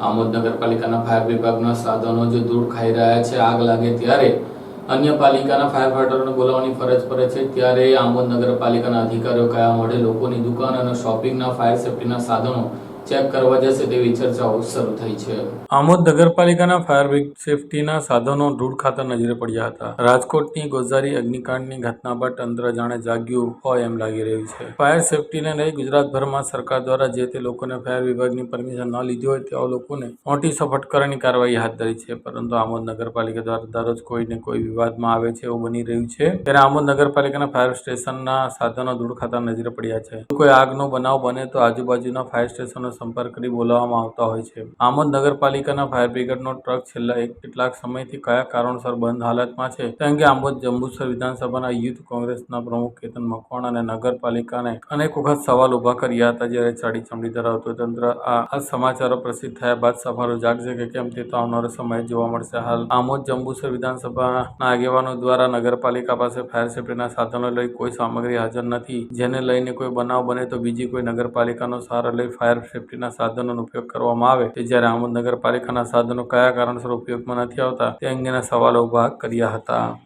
આમોદ નગરપાલિકાના ફાયર વિભાગના સાધનો જે ધૂળ ખાઈ રહ્યા છે, આગ લાગે ત્યારે અન્ય પાલિકાના ફાયર ફાઈટરોને બોલાવવાની ફરજ પડે છે. ત્યારે આમોદ નગરપાલિકાના અધિકારીઓ કયા મળે લોકોની દુકાન અને શોપિંગના, ફાયર સેફટીના સાધનો ચેક કરવા જશે તેવી ચર્ચાઓ શરૂ થઈ છે. આમોદ નગરપાલિકાના ફાયર સેફટીના સાધનો ધૂળ ખાતા નજરે પડ્યા હતા. રાજકોટની ગોઝારી અગ્નિકાંડની ઘટના બાદ તંત્ર જાણે જાગ્યું હોય એમ લાગી રહ્યું છે. ફાયર સેફટીને લઈ ગુજરાતભરમાં સરકાર દ્વારા જે તે લોકોને ફાયર વિભાગની પરમિશન ન લીધી હોય તેવા લોકોને નોટિસો ફટકારવાની કાર્યવાહી હાથ ધરી છે. પરંતુ આમોદ નગરપાલિકા દ્વારા દરરોજ કોઈને કોઈ વિવાદમાં આવે છે એવું બની રહ્યું છે. ત્યારે આમોદ નગરપાલિકાના ફાયર સ્ટેશનના સાધનો ધૂળ ખાતા નજરે પડ્યા છે. કોઈ આગનો બનાવ બને તો આજુબાજુના ફાયર સંપર્ક કરી બોલાવવામાં આવતા હોય છે. આમોદ નગરપાલિકાના ફાયર બ્રિગેડનો ટ્રક છેલ્લા એક કેટલાક સમયથી કયા કારણોસર બંધ હાલતમાં છે તે અંગે આંબોદ જંબુસર વિધાનસભાના યુથ કોંગ્રેસના પ્રમુખ કેતન મકવાણ અને નગરપાલિકાને અનેક વખત સવાલ ઊભા કર્યા હતા જ્યારે ચાડી ચમડી ધરાવતું તંત્ર આ સમાચારો પ્રસિદ્ધ થયા બાદ સફારો જાગશે કે કેમ તે તો આવનારો સમય જોવા મળશે. હાલ આમોદ જંબુસર વિધાનસભાના આગેવાનો દ્વારા નગરપાલિકા પાસે ફાયર સેફ્ટીના સાધનો લઈ કોઈ સામગ્રી હાજર નથી. જેને લઈને કોઈ બનાવ બને તો બીજી કોઈ નગરપાલિકાનો સહારો લઈ ફાયર સેફ્ટીના સાધનોનો ઉપયોગ કરવામાં આવે તે જ્યારે આમોદ નગરપાલિકાના સાધનો કયા કારણસર ઉપયોગમાં નથી આવતા તે અંગેના સવાલો ઊભા કર્યા હતા.